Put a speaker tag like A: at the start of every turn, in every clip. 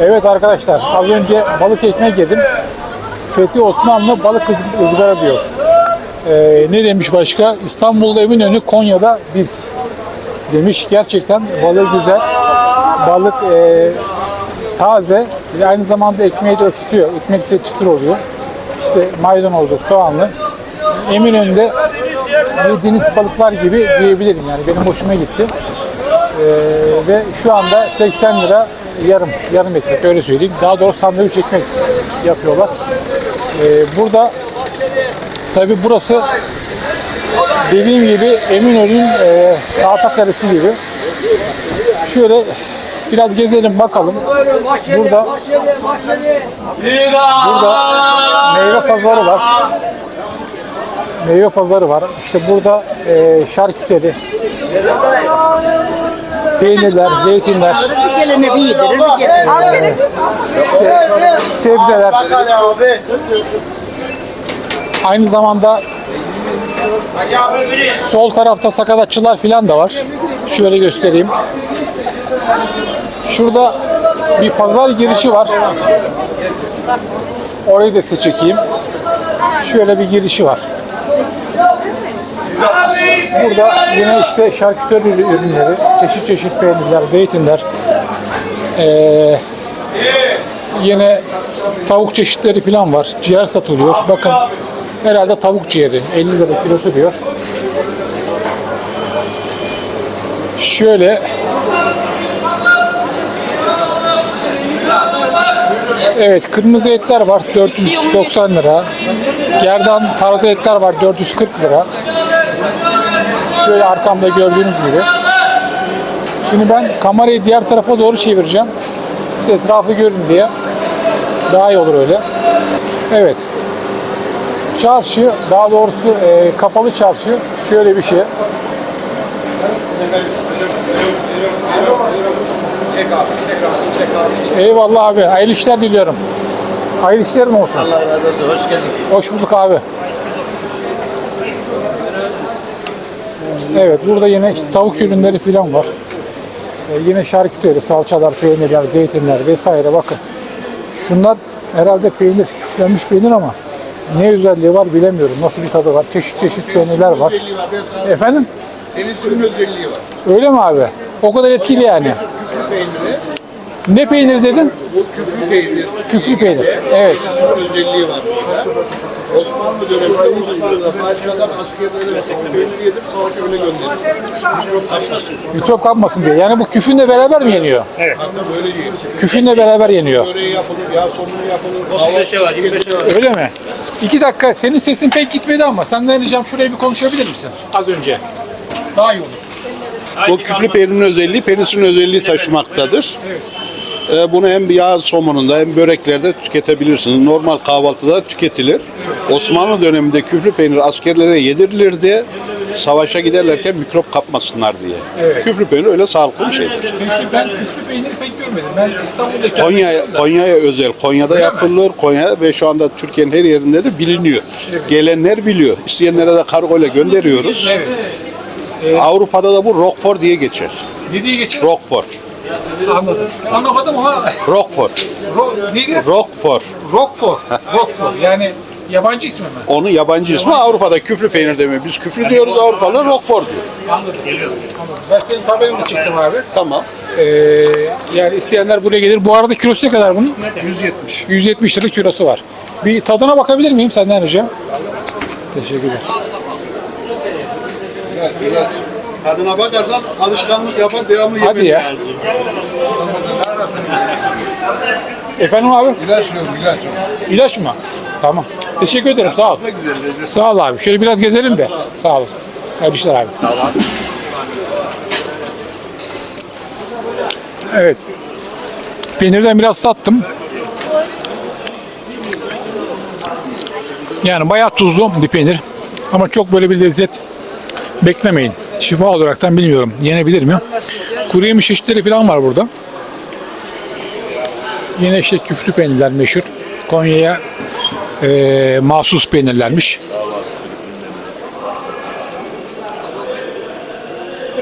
A: Evet arkadaşlar az önce balık ekmek yedim. Fethi Osmanlı balık ız- ızgara diyor. Ee, ne demiş başka? İstanbul'da Eminönü, Konya'da biz demiş. Gerçekten balığı güzel. Balık e, taze. ve Aynı zamanda ekmeği de ısıtıyor. Ekmek de çıtır oluyor. İşte maydanozlu, soğanlı. Eminönü'nde yediğiniz balıklar gibi diyebilirim yani benim hoşuma gitti. Ee, ve şu anda 80 lira yarım yarım ekmek öyle söyleyeyim. Daha doğrusu sandviç ekmek yapıyorlar. Ee, burada tabi burası dediğim gibi Eminönü'nün e, Tahtakkalesi gibi. Şöyle biraz gezelim bakalım. Burada burada meyve pazarı var. Meyve pazarı var. İşte burada e, şarküteri, peynirler, zeytinler,
B: Bir gelene bir yedirir, bir gelene.
A: sebzeler. Aynı zamanda sol tarafta sakatatçılar filan da var. Şöyle göstereyim. Şurada bir pazar girişi var. Orayı da size çekeyim. Şöyle bir girişi var. Burada yine işte şarküteri ürünleri, çeşit çeşit peynirler, zeytinler, ee, yine tavuk çeşitleri falan var. Ciğer satılıyor. Bakın herhalde tavuk ciğeri 50 lira kilosu diyor. Şöyle Evet kırmızı etler var 490 lira. Gerdan tarzı etler var 440 lira. Şöyle arkamda gördüğünüz gibi. Şimdi ben kamerayı diğer tarafa doğru çevireceğim. Siz etrafı görün diye. Daha iyi olur öyle. Evet. Çarşı, daha doğrusu e, kapalı çarşı şöyle bir şey.
C: Çek abi, çek abi, çek abi. Çek.
A: Eyvallah abi. Hayırlı işler diliyorum. Hayırlı işlerin olsun.
C: Allah razı olsun, hoş geldin.
A: Hoş bulduk abi. Evet burada yine işte tavuk ürünleri falan var. Ee, yine şarküteri, salçalar, peynirler, zeytinler vesaire bakın. Şunlar herhalde peynir, küflenmiş peynir ama ne özelliği var bilemiyorum. Nasıl bir tadı var? Çeşit çeşit peynirler var. Efendim?
D: Penisinin özelliği var.
A: Öyle mi abi? O kadar etkili yani.
D: Küflü peyniri.
A: Ne peynir dedin?
D: Bu küflü peynir.
A: Küflü peynir. Evet.
D: Penisinin özelliği var. Osmanlı döneminde Osmanlı'da padişahlar askerlere peynir yedirip savaşa öyle gönderir. Mikrop
A: kapmasın diye. Yani bu küfünle beraber mi yeniyor?
D: Hatta böyle yiyin.
A: Küfünle beraber yeniyor.
D: Böreği yapılır, yağ somunu yapılır.
C: 35'e var, 25'e var.
A: Öyle mi? İki dakika. Senin sesin pek gitmedi ama senden ricam şuraya bir konuşabilir misin? Az önce. Daha iyi olur.
D: Bu küflü peynirin özelliği penisin özelliği taşımaktadır. Ee, Bunu hem yağ somonunda hem böreklerde tüketebilirsiniz. Normal kahvaltıda tüketilir. Osmanlı döneminde küflü peynir askerlere yedirilirdi. Savaşa giderlerken mikrop kapmasınlar diye. Küflü peynir öyle sağlıklı bir şeydir.
A: Peki ben küflü peyniri pek görmedim. Ben İstanbul'daki
D: Konya Konya'ya özel. Konya'da
A: Öyle mi?
D: yapılır. Konya ve şu anda Türkiye'nin her yerinde de biliniyor. Gelenler biliyor. İsteyenlere de kargoyla gönderiyoruz.
A: Evet.
D: Avrupa'da da bu Roquefort diye geçer.
A: Ne diye geçer?
D: Roquefort.
A: Anladım. Anlamadım ama
D: Roquefort.
A: Ro, neydi?
D: Roquefort.
A: Roquefort. Roquefort. Yani yabancı ismi mi?
D: Onun yabancı ismi Avrupa'da küflü peynir demiyor. Biz küflü diyoruz Avrupalılar Roquefort diyor.
A: Anladım. Anladım. Ben senin tabelini de çektim abi.
D: Tamam.
A: Ee, yani isteyenler buraya gelir. Bu arada kilosu ne kadar bunun?
D: 170.
A: 170 lira kilosu var. Bir tadına bakabilir miyim senden ricam? Teşekkürler.
D: Tadına bakarsan alışkanlık yapar devamlı
A: Hadi
D: yemen
A: ya.
D: lazım.
A: Efendim abi?
D: İlaç diyorum ilaç.
A: İlaç mı? Tamam. Teşekkür ederim. Sağ ol.
D: Ne güzel lezzet.
A: Sağ ol abi. Şöyle biraz gezelim de. Sağ olasın. Hayırlı işler abi. Evet. Peynirden biraz sattım. Yani bayağı tuzlu bir peynir. Ama çok böyle bir lezzet beklemeyin. Şifa olaraktan bilmiyorum. Yenebilir mi? Kuru yemiş çeşitleri falan var burada. Yine işte küflü peynirler meşhur. Konya'ya eee mahsus peynirlermiş.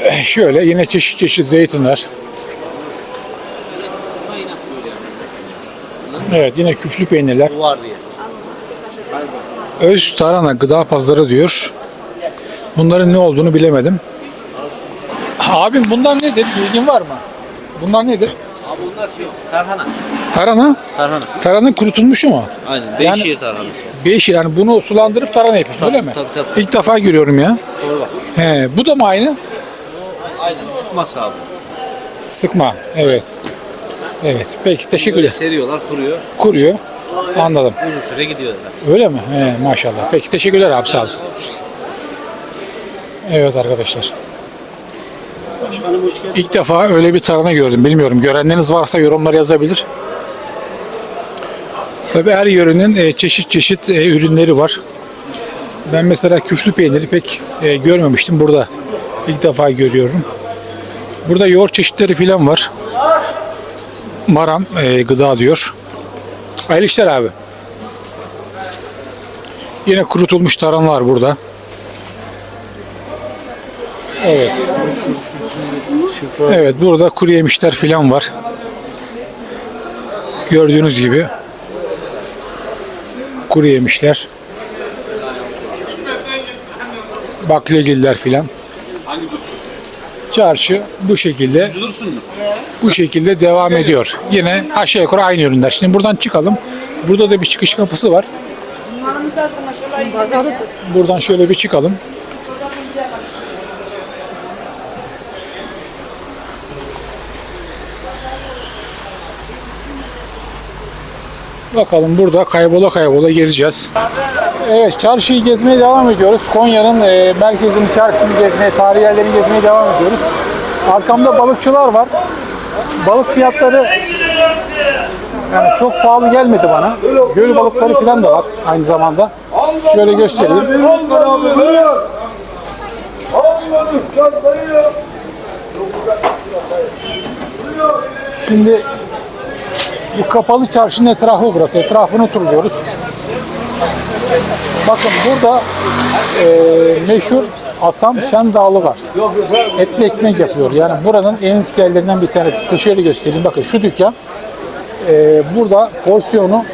A: Eh, Şöyle yine çeşit çeşit zeytinler. Evet yine küflü peynirler. Öz tarhana gıda pazarı diyor. Bunların ne olduğunu bilemedim. Abim bunlar nedir? Bilgin var mı? Bunlar nedir?
C: Abi bunlar şey tarhana.
A: Tarhana.
C: Tarhana.
A: Tarhanın kurutulmuşu mu?
C: Aynen.
A: Yani-
C: Beyşehir tarhanası.
A: Beş yani bunu sulandırıp tarhana yapıyorsun öyle mi?
C: tabii, tabii.
A: İlk defa görüyorum ya.
C: Doğru bak.
A: He, bu da mı aynı?
C: Aynen. Sıkması abi.
A: Sıkma. Evet. Evet. Peki teşekkür ederim.
C: seriyorlar, kuruyor.
A: Kuruyor. Anladım.
C: Uzun süre gidiyorlar.
A: Öyle mi? He, maşallah. Peki teşekkürler abi sağ olasın. Evet arkadaşlar. İlk defa öyle bir tarhana gördüm. Bilmiyorum. Görenleriniz varsa yorumlar yazabilir. Tabii her yörenin e, çeşit çeşit e, ürünleri var. Ben mesela küflü peyniri pek e, görmemiştim. Burada ilk defa görüyorum. Burada yoğurt çeşitleri falan var. Maram gıda diyor. Hayırlı işler abi. Yine kurutulmuş tarhana var burada. Evet. Evet burada kuru yemişler filan var. Gördüğünüz gibi. Kuru yemişler. Baklagiller filan. Çarşı bu şekilde bu şekilde devam ediyor. Yine aşağı yukarı aynı ürünler. Şimdi buradan çıkalım. Burada da bir çıkış kapısı var. Buradan şöyle bir çıkalım. Bakalım burada kaybola kaybola gezeceğiz. Evet çarşıyı gezmeye devam ediyoruz. Konya'nın e, merkezini, çarşısını gezmeye, tarihi yerlerini gezmeye devam ediyoruz. Arkamda balıkçılar var. Balık fiyatları yani çok pahalı gelmedi bana. Göl balıkları falan da var aynı zamanda. Şöyle göstereyim. Şimdi bu kapalı çarşının etrafı burası. Etrafını turluyoruz. Bakın burada e, meşhur Asam Şen Dağlı var. Etli ekmek yapıyor. Yani buranın en eski yerlerinden bir tanesi. Size şöyle göstereyim. Bakın şu dükkan e, burada porsiyonu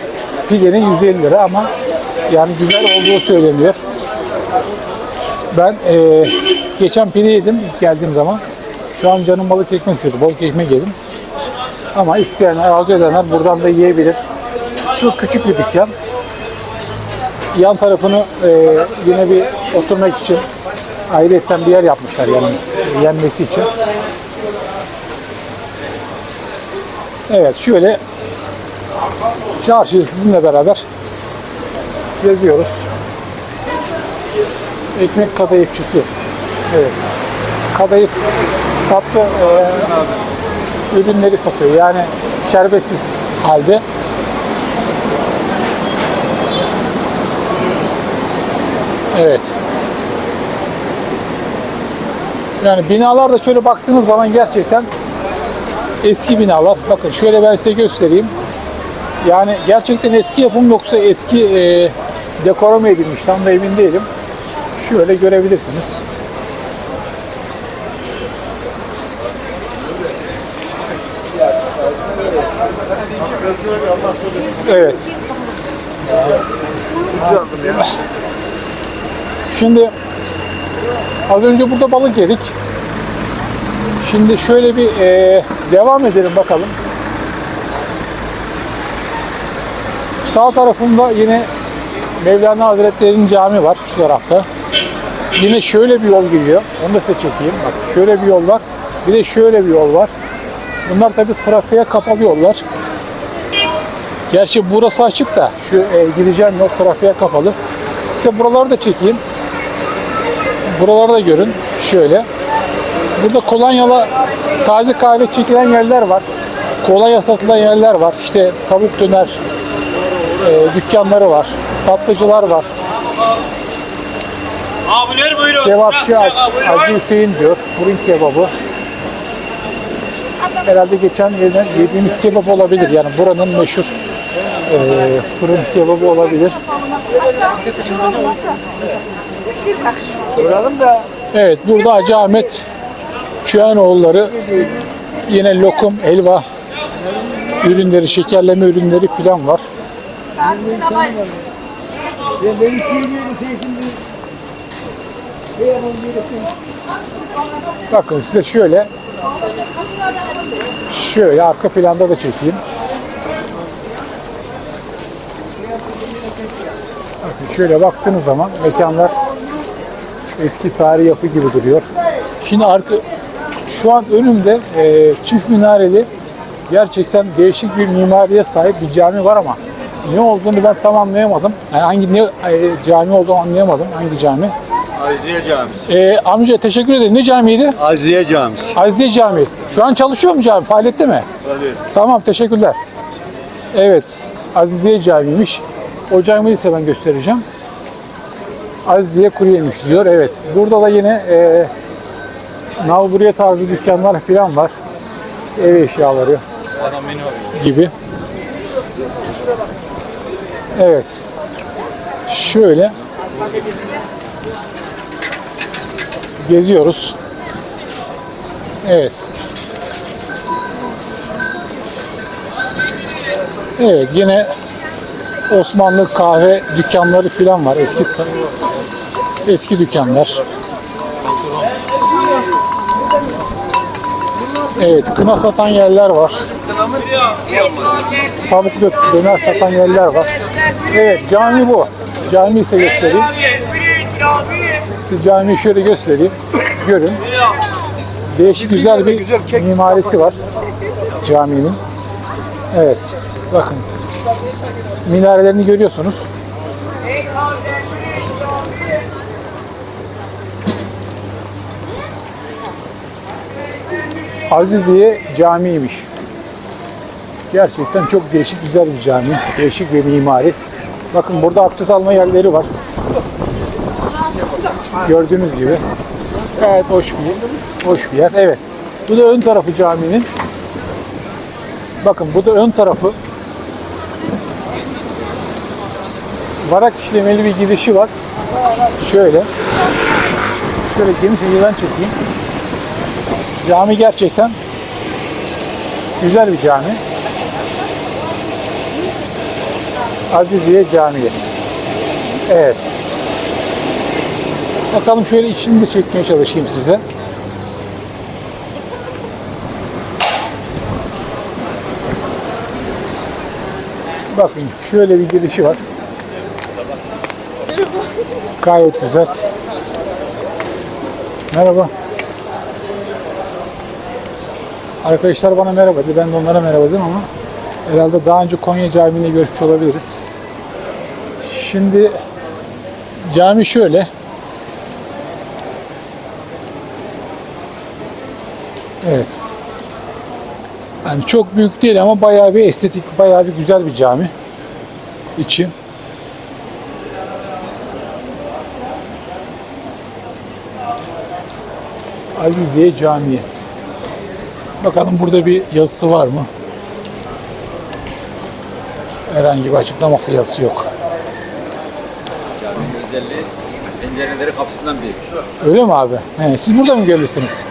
A: pidenin 150 lira ama yani güzel olduğu söyleniyor. Ben e, geçen pide yedim ilk geldiğim zaman. Şu an canım balık ekmek istedi. Balık ekmek yedim. Ama isteyenler, arzu edenler buradan da yiyebilir. Çok küçük bir dükkan. Yan tarafını e, yine bir oturmak için ayrıyetten bir yer yapmışlar yani yenmesi için. Evet şöyle çarşıyı sizinle beraber geziyoruz. Ekmek kadayıfçısı. Evet. Kadayıf tatlı e, ürünleri satıyor. Yani şerbetsiz halde. Evet. Yani binalar da şöyle baktığınız zaman gerçekten eski binalar. Bakın şöyle ben size göstereyim. Yani gerçekten eski yapım yoksa eski e, dekora mı edilmiş tam da emin değilim. Şöyle görebilirsiniz. Evet. Şimdi az önce burada balık yedik. Şimdi şöyle bir e, devam edelim bakalım. Sağ tarafımda yine Mevlana Hazretleri'nin cami var şu tarafta. Yine şöyle bir yol gidiyor. Onu da size çekeyim. Bak şöyle bir yol var. Bir de şöyle bir yol var. Bunlar tabii trafiğe kapalı yollar. Gerçi burası açık da şu e, gideceğim yol trafiğe kapalı. Size buraları da çekeyim. Buraları da görün. Şöyle. Burada kolonyalı taze kahve çekilen yerler var. Kolonya satılan yerler var. İşte tavuk döner e, dükkanları var. Tatlıcılar var.
E: Abiler buyurun.
A: Kebapçı Ac- Acı Hüseyin diyor. Fırın kebabı. Herhalde geçen yerden yediğimiz kebap olabilir. Yani buranın meşhur e, fırın kebabı olabilir. Evet burada Hacı Ahmet Çüyanoğulları yine lokum, helva ürünleri, şekerleme ürünleri filan var. Bakın size şöyle şöyle arka planda da çekeyim. Bakın şöyle baktığınız zaman mekanlar eski tarihi yapı gibi duruyor. Şimdi arka şu an önümde e, çift minareli gerçekten değişik bir mimariye sahip bir cami var ama ne olduğunu ben tam anlayamadım. Yani hangi ne e, cami olduğunu anlayamadım. Hangi cami?
E: Azize Camisi.
A: E, amca teşekkür ederim. Ne camiydi?
E: Azize Camisi.
A: Azize Camii. Şu an çalışıyor mu cami? Faaliyette mi? Tamam teşekkürler. Evet. Aziziye Camii'ymiş. O camiyi size ben göstereceğim. Aziziye Kuruyemiş diyor. Evet. Burada da yine e, nalburiye tarzı dükkanlar falan var. Ev eşyaları gibi. Evet. Şöyle geziyoruz. Evet. Evet yine Osmanlı kahve dükkanları falan var. Eski eski dükkanlar. Evet, kına satan yerler var. Tavuk dö- döner satan yerler var. Evet, cami bu. Cami ise göstereyim. Size camiyi şöyle göstereyim. Görün. Değişik güzel bir mimarisi var caminin. Evet. Bakın. Minarelerini görüyorsunuz. Aziziye Camii'ymiş. Gerçekten çok değişik güzel bir cami. Değişik bir mimari. Bakın burada abdest alma yerleri var. Gördüğünüz gibi. Gayet hoş bir, hoş bir yer. Evet. Bu da ön tarafı caminin. Bakın bu da ön tarafı. Varak işlemeli bir girişi var. Şöyle. Şöyle geniş açıdan çekeyim. Cami gerçekten güzel bir cami. Aziziye Camii. Evet. Bakalım şöyle içini de çekmeye çalışayım size. Bakın şöyle bir girişi var. Gayet güzel. Merhaba. Arkadaşlar bana merhaba dedi. Ben de onlara merhaba dedim ama herhalde daha önce Konya Camii'yle görüşmüş olabiliriz. Şimdi cami şöyle. Evet. Yani çok büyük değil ama bayağı bir estetik, bayağı bir güzel bir cami. İçi. Aliziye Camii. Bakalım burada bir yazısı var mı? Herhangi bir açıklaması yazısı yok.
E: Caminin özelliği pencereleri kapısından büyük.
A: Öyle mi abi? He, siz burada mı görevlisiniz?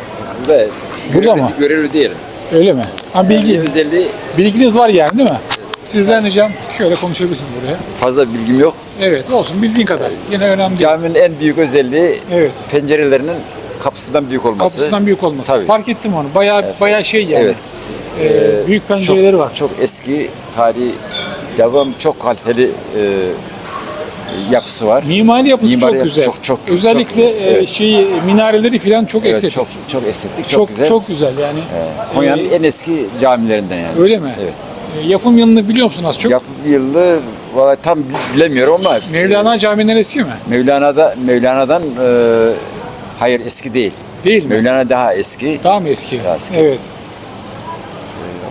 E: Ve
A: Burada mı?
E: Görevli değil.
A: Öyle mi? Ha, bilgi,
E: Caminin özelliği
A: bilginiz var yani değil mi? Sizden ricam şöyle konuşabilirsiniz buraya.
E: fazla bilgim yok.
A: Evet olsun bildiğin kadar. Yine önemli değil.
E: Caminin en büyük özelliği
A: Evet.
E: pencerelerinin kapısından büyük olması.
A: Kapısından büyük olması.
E: Tabii.
A: Fark ettim onu. Bayağı bayağı şey yani.
E: Evet.
A: Ee, büyük pencereleri
E: çok,
A: var.
E: Çok eski tarihi camın çok kaliteli e, yapısı var.
A: Mimari yapısı
E: Mimari
A: çok
E: yapısı
A: güzel.
E: çok- çok-
A: Özellikle
E: çok güzel.
A: e,
E: Evet.
A: şeyi minareleri falan çok
E: Evet,
A: estetik.
E: çok çok estetik, çok,
A: çok
E: güzel.
A: çok güzel yani.
E: Konya'nın
A: Ee,
E: en eski camilerinden yani.
A: Öyle mi?
E: Evet.
A: E, yapım yılını biliyor musun az çok?
E: Yapım yılı vallahi tam bil- bilemiyorum ama
A: Mevlana Camii'nden eski mi?
E: Mevlana'da Mevlana'dan e, hayır eski değil.
A: Değil mi?
E: Mevlana daha eski
A: Daha mı eski?
E: Daha eski.
A: Evet.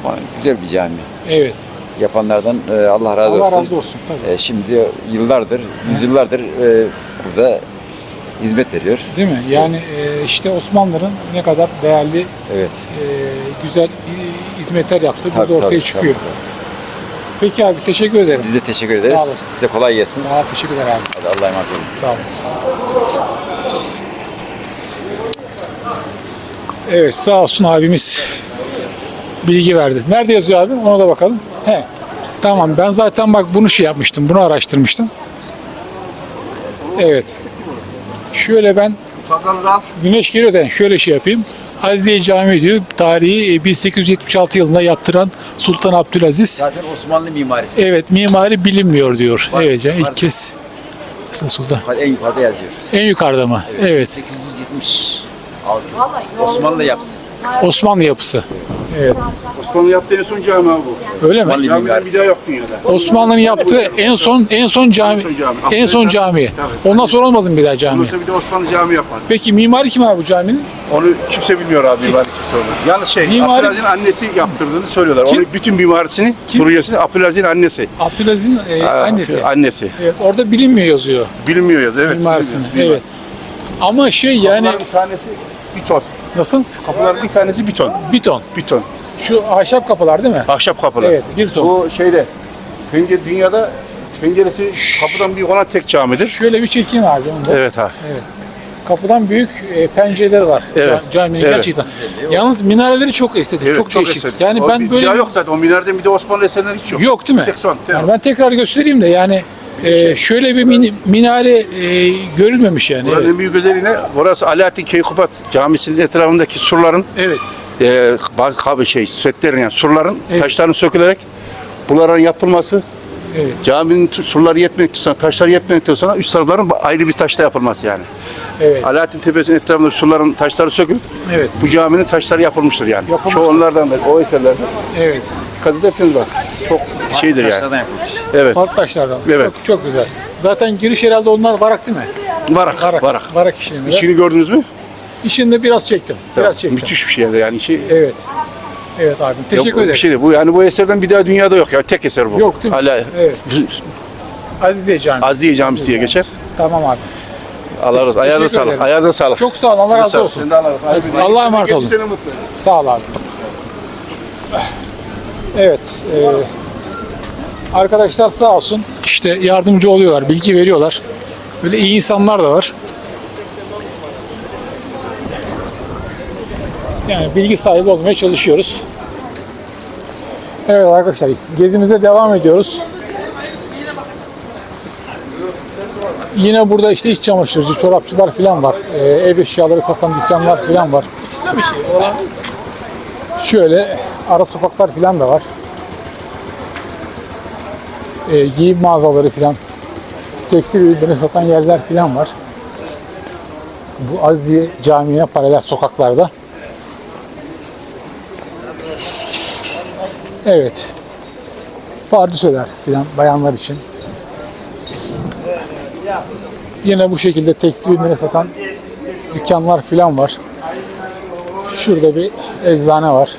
E: ama güzel bir cami.
A: Evet.
E: Yapanlardan e, Allah razı
A: Allah
E: olsun.
A: razı olsun. Tabii.
E: E, şimdi yıllardır, yüzyıllardır e, burada hizmet veriyor.
A: Değil mi? Yani e, işte Osmanlıların ne kadar değerli,
E: Evet.
A: e, güzel e, hizmetler yaptı burada
E: Tabii,
A: ortaya
E: tabii,
A: çıkıyor.
E: tabii,
A: Peki abi teşekkür ederim.
E: Biz de teşekkür ederiz.
A: Sağ olasın.
E: Size kolay gelsin.
A: Sağ ol, teşekkürler abi.
E: Hadi Allah'a emanet olun.
A: Sağ olun. Evet sağ olsun abimiz bilgi verdi. Nerede yazıyor abi? Ona da bakalım. He. Tamam ben zaten bak bunu şey yapmıştım. Bunu araştırmıştım. Evet. Şöyle ben güneş geliyor da şöyle şey yapayım. Azize Camii diyor. Tarihi e, 1876 yılında yaptıran Sultan Abdülaziz.
E: Zaten Osmanlı mimarisi.
A: Evet mimari bilinmiyor diyor.
E: Var,
A: evet
E: var.
A: ilk kez. Nasıl Sultan?
E: En yukarıda yazıyor.
A: En yukarıda mı? Evet.
E: 876. Osmanlı yapısı.
A: Osmanlı yapısı. Evet.
D: Osmanlı yaptığı en son cami bu.
A: Öyle mi?
E: Osmanlı
D: Camiden bir daha yok dünyada.
A: Osmanlı'nın yaptığı en son en son cami
D: En son cami.
A: en son cami. Ondan sonra olmadı mı bir daha cami?
D: Ondan sonra bir de Osmanlı cami yapar.
A: Peki mimari kim abi bu caminin?
D: Onu kimse bilmiyor abi mimari kimse olmaz. Yalnız şey,
A: Mimari-
D: Abdülaziz'in annesi yaptırdığını söylüyorlar.
A: Kim?
D: Onu bütün mimarisini,
A: Kim?
D: projesini Abdülaziz'in annesi.
A: Abdülaziz'in e, annesi.
D: Annesi.
A: Evet, orada bilinmiyor yazıyor
D: Bilinmiyor ya, evet.
A: mimarisini. Evet. Ama şey yani
D: Kapıların bir tanesi bir ton.
A: Nasıl?
D: Kapıların bir tanesi bir ton.
A: Bir ton.
D: Bir ton.
A: Şu ahşap kapılar değil mi?
D: Ahşap kapılar.
A: Evet, bir ton.
D: Bu şeyde, pencere, dünyada penceresi kapıdan bir olan tek camidir.
A: Şöyle bir çekeyim abi onu da.
D: Evet abi.
A: Kapıdan büyük e, pencereleri var
D: Evet,
A: ca- caminin
D: evet.
A: gerçekten. Yalnız minareleri çok estetik,
D: Evet,
A: çok, değişik.
D: eski.
A: Yani
D: O
A: ben
D: bir,
A: böyle
D: bir yok zaten. O minareden bir de Osmanlı eserleri hiç yok.
A: Yok değil mi?
D: Tek son. tek-
A: Yani ben tekrar göstereyim de yani e, şöyle bir mini- minare e, görülmemiş yani.
D: Buranın
A: Evet.
D: en büyük özelliği ne? Burası Alaaddin Keykubat Camisi'nin etrafındaki surların
A: evet.
D: e, bak şey setlerin yani surların
A: Evet.
D: taşların sökülerek bunların yapılması
A: Evet.
D: caminin surları yetmedikten sonra taşlar yetmedikten sonra üst tarafların ayrı bir taşla yapılması yani.
A: Evet.
D: Alaaddin Tepesi'nin etrafında surların taşları sökülüp
A: Evet.
D: bu caminin taşları yapılmıştır yani.
A: Yapılmıştır.
D: Çoğu onlardan da o eserlerden.
A: Evet.
D: Dikkat ederseniz bak çok şeydir yani. Evet.
A: Farklı taşlardan.
D: Evet.
A: Çok, çok güzel. Zaten giriş herhalde onlar varak değil mi?
D: Varak,
A: Varak.
D: varak.
A: Varak işlemi.
D: İçini gördünüz mü?
A: İçinde biraz çektim. Biraz çektim.
D: Müthiş bir şey yani. Şey,
A: Evet. Evet abi. Teşekkür
D: Yok,
A: ederim.
D: Bir şey değil. Bu yani bu eserden bir daha dünyada yok ya. Tek eser bu.
A: Yok değil mi?
D: Hala
A: Evet.
D: Aziye Camisi diye geçer.
A: Tamam abi.
D: Allah razı Ayağınıza
A: Teşekkür
D: sağlık. Ayağınıza sağlık.
A: Çok sağ ol. Allah razı olsun.
D: De olsun.
A: Allah'a emanet olun. Sağ ol abi. Evet. e, arkadaşlar sağ olsun. İşte yardımcı oluyorlar, bilgi veriyorlar. Böyle iyi insanlar da var. Yani bilgi sahibi olmaya çalışıyoruz. Evet arkadaşlar gezimize devam ediyoruz. Yine burada işte iç çamaşırcı, çorapçılar falan var. Ee, ev eşyaları satan dükkanlar falan var. Şöyle ara sokaklar falan da var. Ee, giyim mağazaları falan. Tekstil ürünleri satan yerler falan var. Bu Aziye Camii'ne paralel sokaklarda. Evet. Pardüseler falan bayanlar için. Yine bu şekilde tekstil ürünleri satan dükkanlar falan var. Şurada bir eczane var.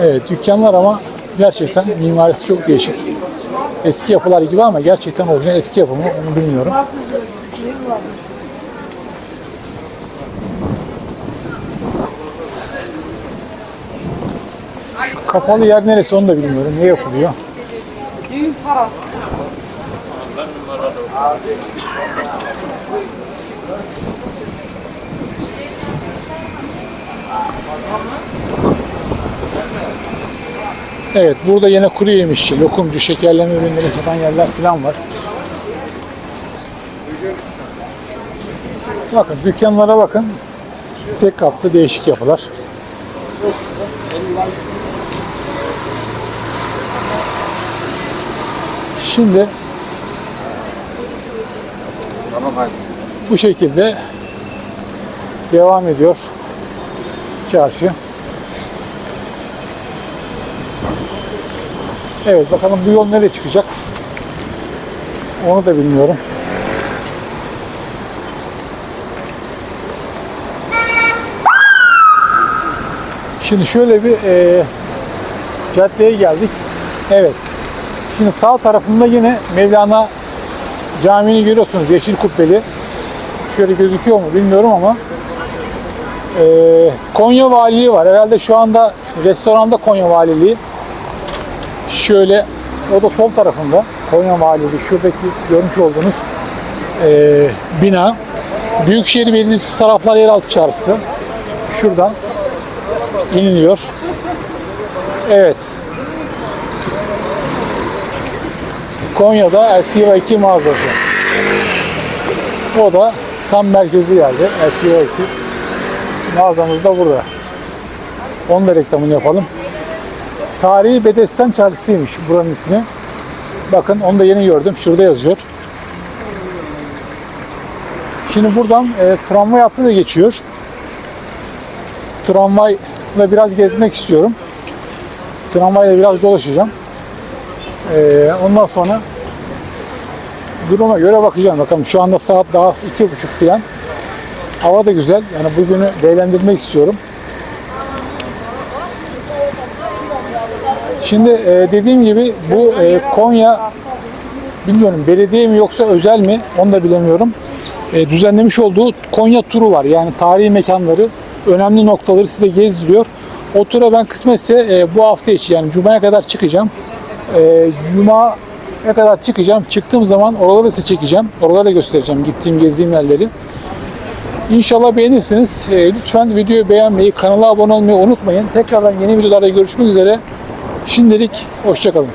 A: Evet dükkanlar ama gerçekten mimarisi çok değişik. Eski yapılar gibi ama gerçekten orijinal eski yapı mı onu bilmiyorum. Kapalı yer neresi onu da bilmiyorum. Ne yapılıyor?
F: Düğün parası.
A: Evet burada yine kuru yemişçi, lokumcu, şekerleme ürünleri satan yerler falan var. Bakın dükkanlara bakın. Tek katlı değişik yapılar. Şimdi bu şekilde devam ediyor çarşı. Evet bakalım bu yol nereye çıkacak? Onu da bilmiyorum. Şimdi şöyle bir e, caddeye geldik. Evet. Şimdi sağ tarafında yine Mevlana Camii'ni görüyorsunuz. Yeşil kubbeli. Şöyle gözüküyor mu bilmiyorum ama e, Konya Valiliği var. Herhalde şu anda restoranda Konya Valiliği. Şöyle o da sol tarafında Konya Valiliği şuradaki görmüş olduğunuz eee, bina. Büyükşehir Belediyesi Saraflar Yeraltı Çarşısı. Şuradan iniliyor. Evet. Konya'da LCO2 mağazası. O da tam merkezi yerde. LCO2 mağazamız da burada. Onun da reklamını yapalım. Tarihi Bedesten Çarşısı'ymış buranın ismi. Bakın onu da yeni gördüm. Şurada yazıyor. Şimdi buradan e, tramvay hattı da geçiyor. Tramvayla biraz gezmek istiyorum. Tramvayla biraz dolaşacağım. E, ondan sonra duruma göre bakacağım. Bakalım şu anda saat daha iki buçuk falan. Hava da güzel. Yani bugünü değerlendirmek istiyorum. Şimdi e, dediğim gibi bu e, Konya bilmiyorum belediye mi yoksa özel mi onu da bilemiyorum. E, düzenlemiş olduğu Konya turu var. Yani tarihi mekanları, önemli noktaları size gezdiriyor. O tura ben kısmetse e, bu hafta içi yani Cuma'ya kadar çıkacağım. E, Cuma'ya kadar çıkacağım. Çıktığım zaman oraları size çekeceğim. Oraları da göstereceğim gittiğim, gezdiğim yerleri. İnşallah beğenirsiniz. E, lütfen videoyu beğenmeyi, kanala abone olmayı unutmayın. Tekrardan yeni videolarda görüşmek üzere. Şimdilik hoşçakalın.